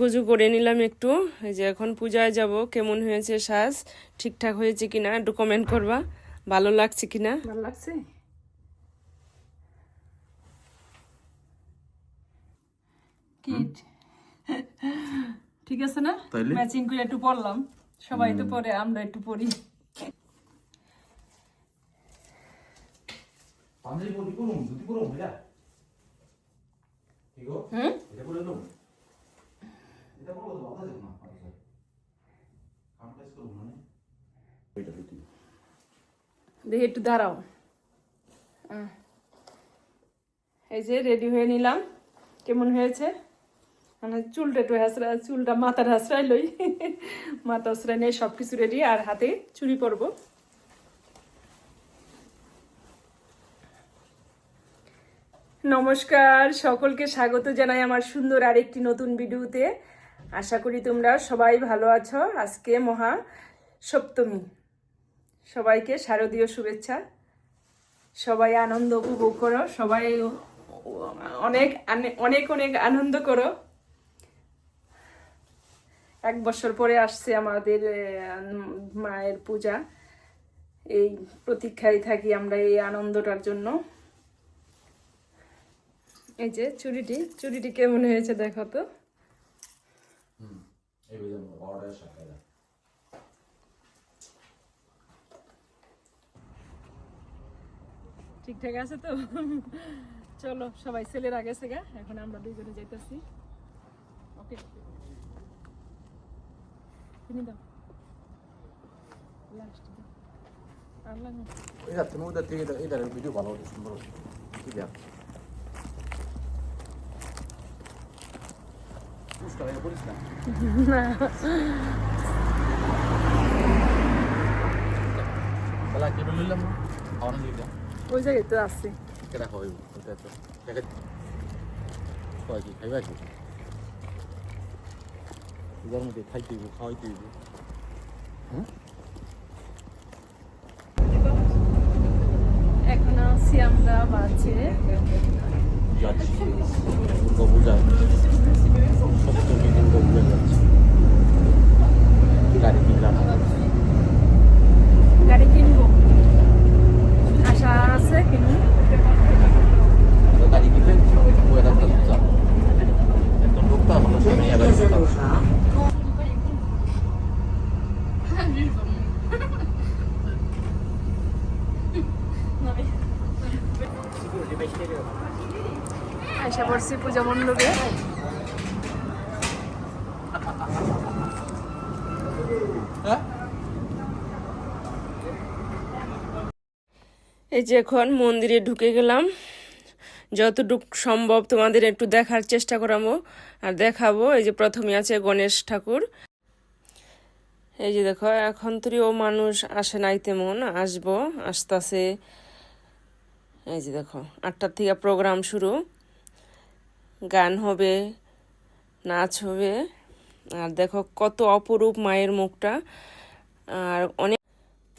কিছু করে নিলাম একটু। এই যে এখন পূজায় যাব কেমন হয়েছে সাজ? ঠিকঠাক হয়েছে কিনা একটু কমেন্ট করবা। ভালো লাগছে কিনা? ভালো লাগছে? কিট ঠিক আছে না? ম্যাচিং করে একটু পড়লাম। সবাই তো পরে আমরা একটু পড়ি। পাঞ্জাবি পরি করুম ধুতি করুম এটা ঠিক হুম এটা করে নেব এটা করব তো বাধা দেবো না কাম কাজ করব মানে দেখি একটু দাঁড়াও এই যে রেডি হয়ে নিলাম কেমন হয়েছে? মানে চুলটা একটু হাসরা চুলটা মাথার হাসরাই লই মাথা হাসরাই নিয়ে সব কিছু রেডি আর হাতে চুরি পরবো। নমস্কার, সকলকে স্বাগত জানাই আমার সুন্দর আরেকটি নতুন ভিডিওতে। আশা করি তোমরা সবাই ভালো আছো। আজকে মহা সপ্তমী। সবাইকে শারদীয় শুভেচ্ছা। সবাই আনন্দ উপভোগ করো। সবাই অনেক অনেক অনেক আনন্দ করো। এক বছর পরে আসছে আমাদের মায়ের পূজা। এই প্রতীক্ষায় থাকি আমরা এই আনন্দটার জন্য। এই যে চুড়িটি চুড়িটি কেমন হয়েছে দেখো তো। ঠিকঠাক আছে তো? চলো সবাই ছেলেরা গেছে গা এখন আমরা দুইজনে যাইতেছি। ওকে। কিনে দাও। লাস্ট দাও আর লাগবে। এটা তুমি ওদের থেকে এটা ভিডিও ভালো হতো সুন্দর ঠিক আছে পুষ্কার এটা করিস না তাহলে কেবল নিলাম না খাওয়ানো দিলাম ওই জায়গায় তো আছে কেটা খাওয়াইব ওটা তো দেখে খাওয়াই কি খাইবা কি পূজার মধ্যে খাইতে হইব খাওয়াইতে হইব হুম এখন আছি আমরা বাজে। যাচ্ছি দুর্গা পূজা সপ্তমী দুর্গা পূজা যাচ্ছি গাড়ি কিনলাম গাড়ি কিনবো আশা আছে কিনবো গাড়ি কিনলে ওই একটা পূজা একদম লোকটা ভালো সামনে এবার আশা করছি পূজা মণ্ডপে হ্যাঁ এই যে এখন মন্দিরে ঢুকে গেলাম। যতটুক সম্ভব তোমাদের একটু দেখার চেষ্টা করাবো আর দেখাবো। এই যে প্রথমে আছে গণেশ ঠাকুর। এই যে দেখো, এখন তো ও মানুষ আসে নাই তেমন, আসব, আসতেছে। এই যে দেখো, আটটার থেকে প্রোগ্রাম শুরু। গান হবে, নাচ হবে। আর দেখো কত অপরূপ মায়ের মুখটা। আর অনেক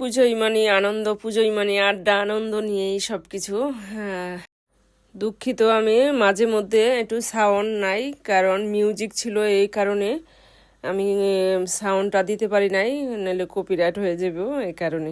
পুজোই মানে আনন্দ পুজোই মানে আড্ডা, আনন্দ নিয়েই সব কিছু হ্যাঁ। দুঃখিত আমি, মাঝে মধ্যে একটু সাউন্ড নাই, কারণ মিউজিক ছিল এই কারণে আমি সাউন্ডটা দিতে পারি নাই, নাহলে কপিরাইট হয়ে যাবে এই কারণে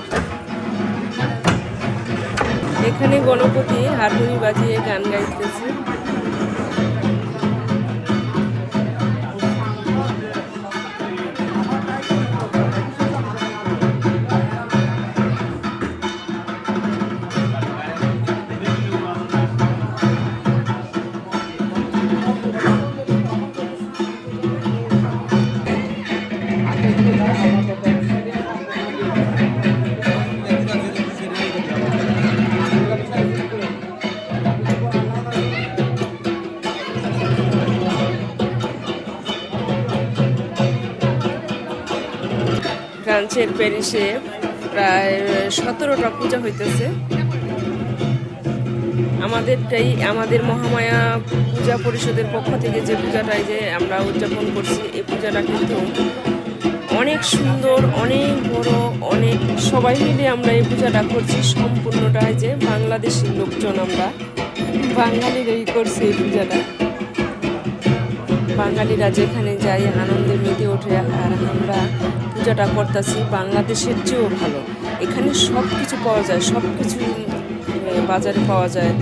এখানে গণপতি হারমোনি বাজিয়ে গান গাইতেছে। ফ্রান্সের প্যারিসে প্রায় সতেরোটা পূজা হইতেছে। আমাদেরটাই, আমাদের মহামায়া পূজা পরিষদের পক্ষ থেকে যে পূজাটাই যে আমরা উদযাপন করছি, এই পূজাটা কিন্তু অনেক সুন্দর, অনেক বড়, অনেক সবাই মিলে আমরা এই পূজাটা করছি। সম্পূর্ণটাই যে বাংলাদেশি লোকজন আমরা, বাঙালিরাই করছি এই পূজাটা। বাঙালিরা যেখানে যাই আনন্দে মেতে ওঠে, আর আমরা পূজাটা করতেছি, বাংলাদেশের চেয়েও ভালো। এখানে সব কিছু পাওয়া যায় সব কিছু বাজারে পাওয়া যায়।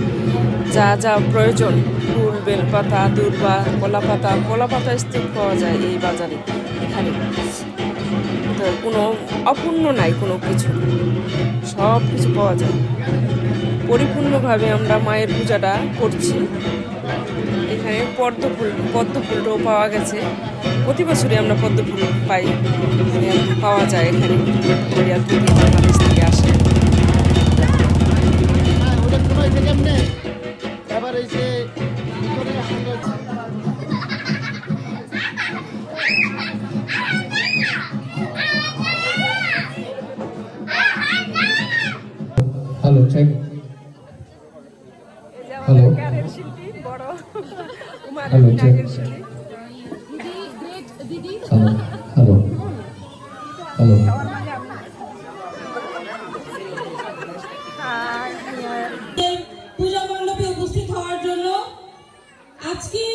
যা যা প্রয়োজন, ফুল, বেলপাতা, দূর্বা কলা পাতা কলা পাতা স্তূপ পাওয়া যায় এই বাজারে, এখানে। তো কোনো অপূর্ণ নাই কোনো কিছু। সব কিছু পাওয়া যায়। পরিপূর্ণভাবে আমরা মায়ের পূজাটা করছি। এখানে পদ্ম ফুল, পদ্ম ফুলটাও পাওয়া গেছে। প্রতি বছরই আমরা পদ্ম ফুল পাই। পাওয়া যায় এখানে। কোরিয়া থেকে বাংলাদেশ থেকে আসে। এবার এই যে হ্যালো চেক হ্যালো বড়। হ্যালো চেক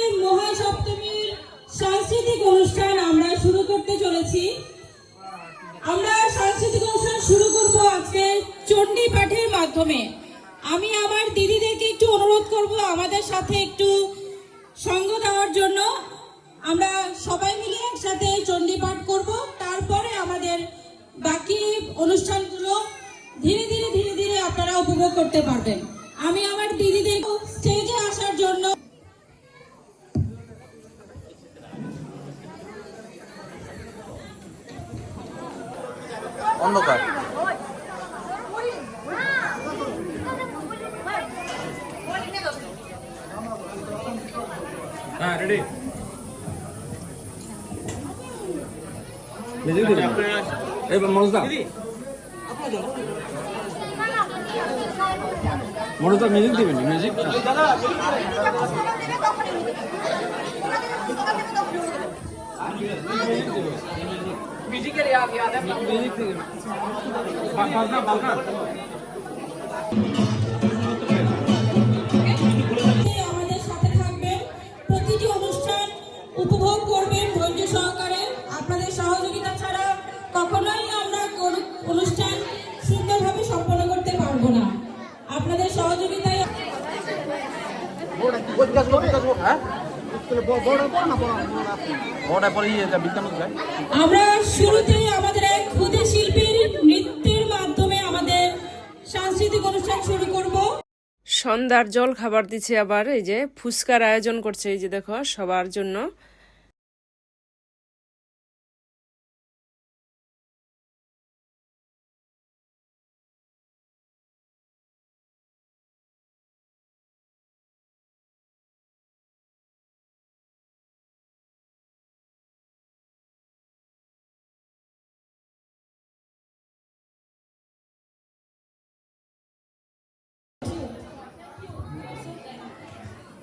আজকে মহাসপ্তমীর সাংস্কৃতিক অনুষ্ঠান আমরা শুরু করতে চলেছি। আমরা সাংস্কৃতিক অনুষ্ঠান শুরু করব আজকে চণ্ডী পাঠের মাধ্যমে। আমি আমার দিদিদেরকে একটু অনুরোধ করব আমাদের সাথে একটু সঙ্গ দেওয়ার জন্য। আমরা সবাই মিলে একসাথে চণ্ডী পাঠ করব, তারপরে আমাদের বাকি অনুষ্ঠানগুলো ধীরে ধীরে ধীরে ধীরে আপনারা উপভোগ করতে পারবেন। আমি আমার দিদিদের অন্ধকার। হ্যাঁ রেডি মিউজিক দিবেন এই মনোজদা মনোজদা মিউজিক দিবেন মিউজিক মিউজিকের ইয়াদ ইয়াদ মিউজিক দিবেন। আমাদের সাথে প্রতিটি অনুষ্ঠান উপভোগ সহকারে। আপনাদের সহযোগিতা ছাড়া কখনোই আমরা অনুষ্ঠান সুন্দরভাবে সম্পন্ন করতে ওই গাছগুলো ওই সন্ধ্যার জল খাবার দিচ্ছে আবার, এই যে ফুচকার আয়োজন করছে, এই যে দেখো, সবার জন্য।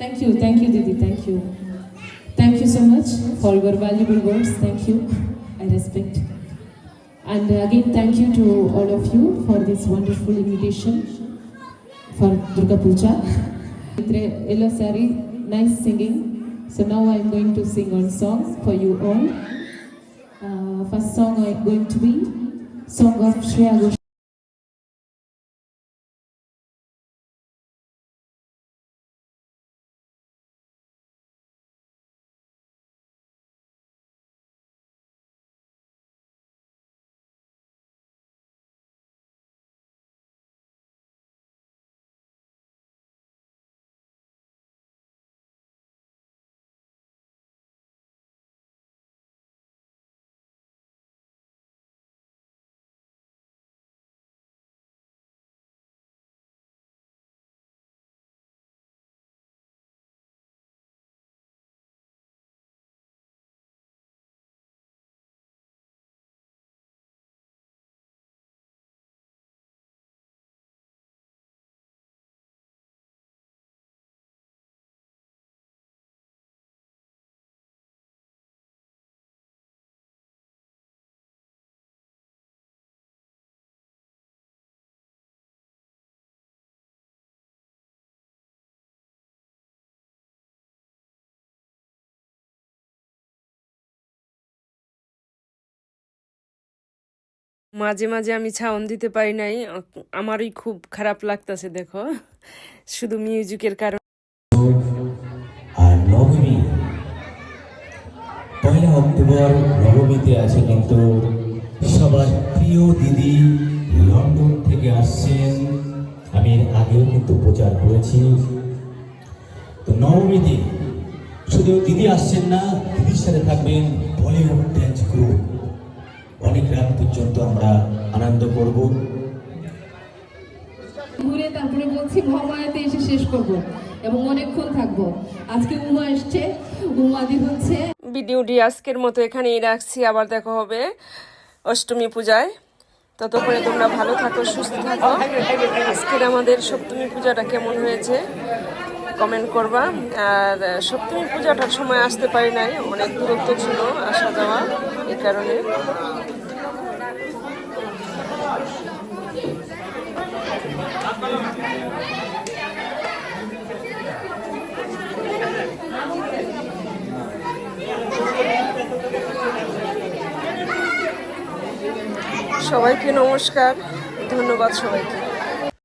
Thank you, thank you, Didi, thank you. Thank you so much for your valuable words. Thank you. I respect. And again, thank you to all of you for this wonderful invitation for Durga Puja. Nice singing. So now I'm going to sing one song for you all. Uh, first song I'm going to be song of Shreya Ghoshal. মাঝে মাঝে আমি ছাউন দিতে পারি নাই। আমারই খুব খারাপ লাগতেছে, দেখো। শুধু মিউজিকের কারণে পয়লা অক্টোবর নবমীতে আছে কিন্তু সবার প্রিয় দিদি লন্ডন থেকে আসছেন। আমি এর আগেও কিন্তু প্রচার করেছি। তো নবমীতে শুধু দিদি আসছেন না, দিদির সাথে থাকবেন বলিউড ড্যান্স গ্রুপ। অনেক রাত পর্যন্ত আমরা আনন্দ করব। ঘুরে তারপরে বলছি মহামায়াতে এসে শেষ করব এবং অনেকক্ষণ থাকব। আজকে উমা এসছে। উমাদি হচ্ছে। ভিডিওটি আজকের মতো এখানেই রাখছি। আবার দেখা হবে অষ্টমী পূজায়। ততক্ষণে তোমরা ভালো থাকো সুস্থ থাকো। আজকের আমাদের সপ্তমী পূজাটা কেমন হয়েছে কমেন্ট করবা। আর সপ্তমী পূজাটার সময় আসতে পারি নাই অনেক দূরত্ব ছিল আসা যাওয়া এই কারণে। সবাইকে নমস্কার ধন্যবাদ সবাইকে।